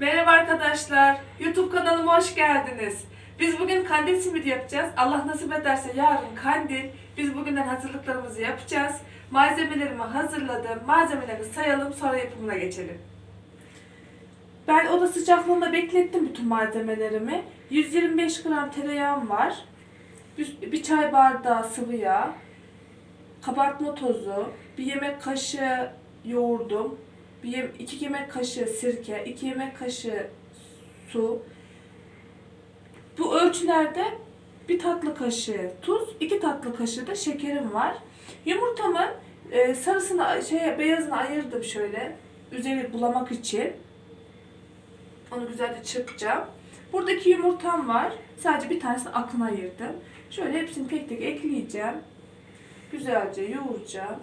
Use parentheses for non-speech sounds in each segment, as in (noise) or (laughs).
Merhaba arkadaşlar. YouTube kanalıma hoş geldiniz. Biz bugün kandil simidi yapacağız. Allah nasip ederse yarın kandil. Biz bugünden hazırlıklarımızı yapacağız. Malzemelerimi hazırladım. Malzemeleri sayalım sonra yapımına geçelim. Ben oda sıcaklığında beklettim bütün malzemelerimi. 125 gram tereyağım var. Bir, çay bardağı sıvı yağ. Kabartma tozu. Bir yemek kaşığı yoğurdum. Bir yem- iki yemek kaşığı sirke, iki yemek kaşığı su. Bu ölçülerde bir tatlı kaşığı tuz, iki tatlı kaşığı da şekerim var. Yumurtamın e, sarısını, şey, beyazını ayırdım şöyle. Üzeri bulamak için. Onu güzelce çırpacağım. Buradaki yumurtam var. Sadece bir tanesini akına ayırdım. Şöyle hepsini tek tek ekleyeceğim. Güzelce yoğuracağım.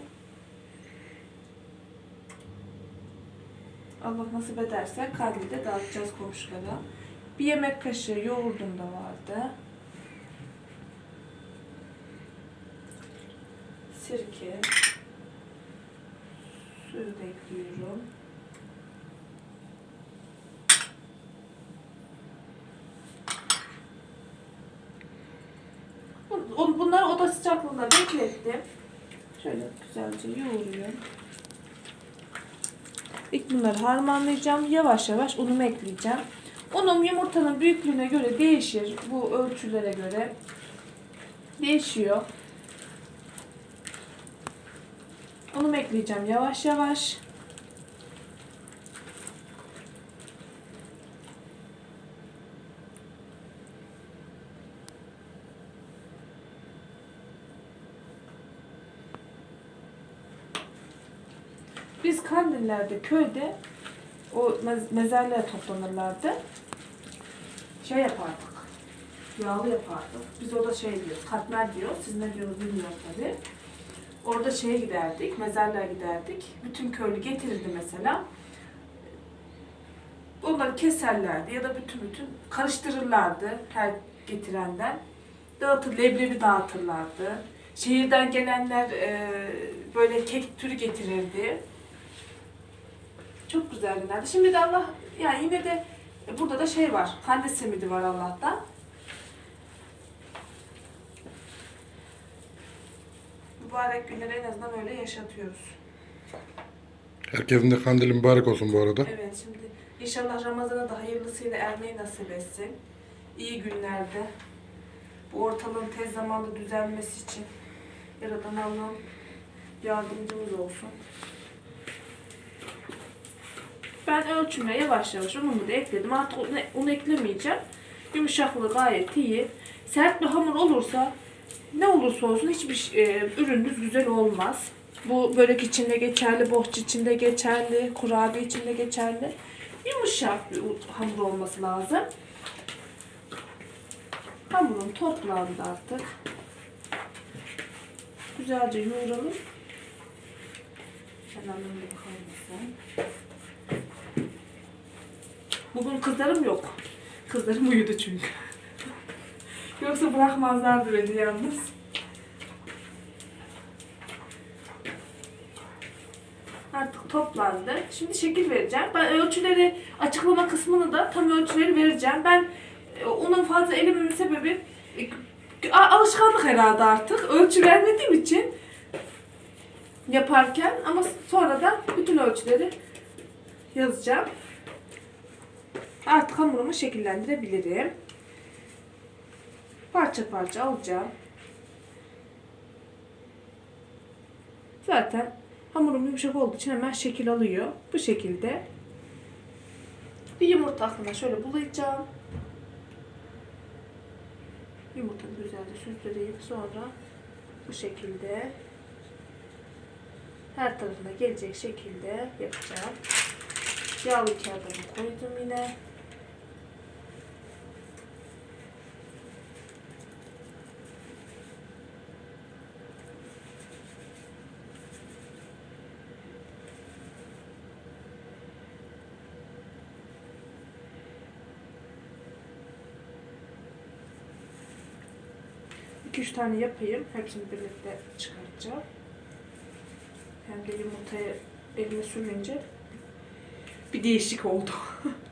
Allah nasip ederse kandilde dağıtacağız komşulara. Bir yemek kaşığı yoğurdum da vardı. Sirke. Suyu da ekliyorum. Bu- Bunları oda sıcaklığında beklettim. Şöyle güzelce yoğuruyorum. İlk bunları harmanlayacağım. Yavaş yavaş unumu ekleyeceğim. Unum yumurtanın büyüklüğüne göre değişir. Bu ölçülere göre değişiyor. Unumu ekleyeceğim yavaş yavaş. Biz Kandillerde köyde o mez- toplanırlardı. Şey yapardık. Yağlı yapardık. Biz orada şey diyoruz, katmer diyor. Siz ne diyorsunuz bilmiyorum tabii. Orada şeye giderdik, mezarlığa giderdik. Bütün köylü getirirdi mesela. Onları keserlerdi ya da bütün bütün karıştırırlardı her getirenden. Dağıtır, leblebi dağıtırlardı. Şehirden gelenler e, böyle kek türü getirirdi. Çok güzel günlerdi. Şimdi de Allah yani yine de e, burada da şey var. Kandil simidi var Allah'tan. Mübarek günleri en azından öyle yaşatıyoruz. Herkesin de kandili mübarek olsun bu arada. Evet şimdi inşallah Ramazan'a da hayırlısıyla ermeyi nasip etsin. İyi günlerde bu ortalığın tez zamanda düzelmesi için Yaradan Allah'ım yardımcımız olsun. Ben ölçüme yavaş yavaş unumu da ekledim. Artık onu eklemeyeceğim. Yumuşaklığı gayet iyi. Sert bir hamur olursa ne olursa olsun hiçbir e, ürününüz güzel olmaz. Bu börek içinde geçerli, bohça içinde geçerli, kurabiye içinde geçerli. Yumuşak bir hamur olması lazım. Hamurun toplandı artık. Güzelce yoğuralım. Kenarlarında kalmasın. Bugün kızlarım yok. Kızlarım uyudu çünkü. Yoksa bırakmazlardı beni yalnız. Artık toplandı. Şimdi şekil vereceğim. Ben ölçüleri, açıklama kısmını da tam ölçüleri vereceğim. Ben e, onun fazla elememin sebebi e, alışkanlık herhalde artık. Ölçü vermediğim için yaparken ama sonra da bütün ölçüleri yazacağım. Artık hamurumu şekillendirebilirim. Parça parça alacağım. Zaten hamurum yumuşak olduğu için hemen şekil alıyor. Bu şekilde. Bir yumurta aklına şöyle bulayacağım. Yumurtamı güzelce süzdüreyim. Sonra bu şekilde her tarafına gelecek şekilde yapacağım. Yağlı kağıdımı koydum yine. İki üç tane yapayım. Hepsini birlikte çıkartacağım. Hem de yumurtayı elime sürünce bir değişik oldu. (laughs)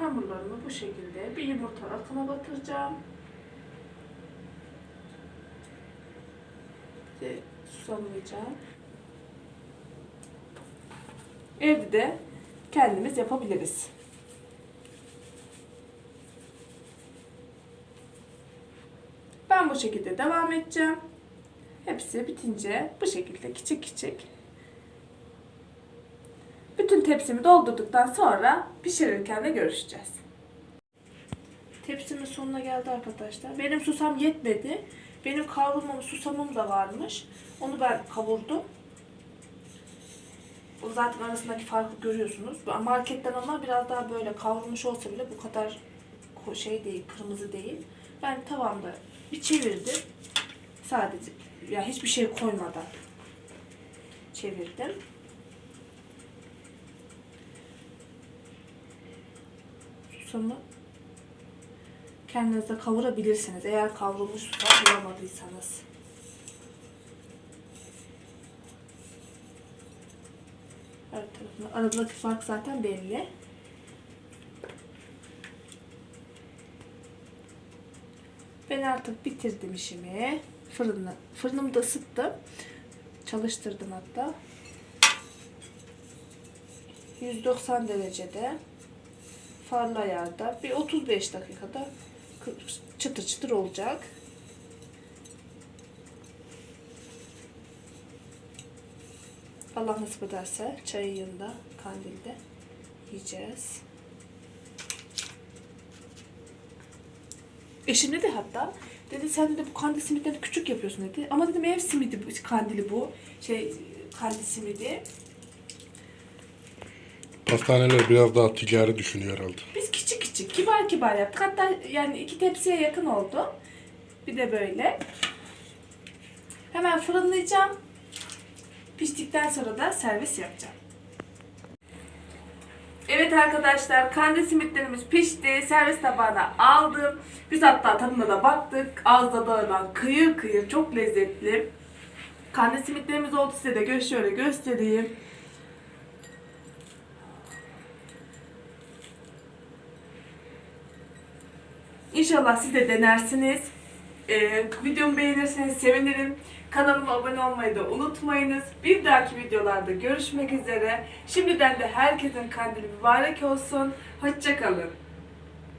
Hamurlarımı bu şekilde bir yumurta akına batıracağım. Ve susamlayacağım. Evde de kendimiz yapabiliriz. Ben bu şekilde devam edeceğim. Hepsi bitince bu şekilde küçük küçük bütün tepsimi doldurduktan sonra pişirirken de görüşeceğiz. Tepsimin sonuna geldi arkadaşlar. Benim susam yetmedi. Benim kavrulmamış susamım da varmış. Onu ben kavurdum. Zaten arasındaki farkı görüyorsunuz. Marketten ama biraz daha böyle kavrulmuş olsa bile bu kadar şey değil, kırmızı değil. Ben tavamda bir çevirdim. Sadece ya hiçbir şey koymadan çevirdim. Susamı kendiniz de kavurabilirsiniz. Eğer kavrulmuş bulamadıysanız. Her tarafında. Aradaki fark zaten belli. Ben artık bitirdim işimi. Fırını, fırınımı da ısıttım. Çalıştırdım hatta. 190 derecede farlı ayarda bir 35 dakikada çıtır çıtır olacak. Allah nasip ederse çayın yanında kandilde yiyeceğiz. Eşim dedi hatta dedi sen de bu kandil simitlerini küçük yapıyorsun dedi. Ama dedim ev simidi kandili bu. Şey kandil simidi. Pastaneler biraz daha ticari düşünüyor herhalde. Biz küçük küçük, kibar kibar yaptık. Hatta yani iki tepsiye yakın oldu. Bir de böyle. Hemen fırınlayacağım. Piştikten sonra da servis yapacağım. Evet arkadaşlar, kandil simitlerimiz pişti. Servis tabağına aldım. Biz hatta tadına da baktık. Ağızda dağılan kıyır kıyır çok lezzetli. Kandil simitlerimiz oldu size de şöyle göstereyim. İnşallah siz de denersiniz. Ee, videomu beğenirseniz sevinirim. Kanalıma abone olmayı da unutmayınız. Bir dahaki videolarda görüşmek üzere. Şimdiden de herkesin kandili mübarek olsun. Hoşçakalın.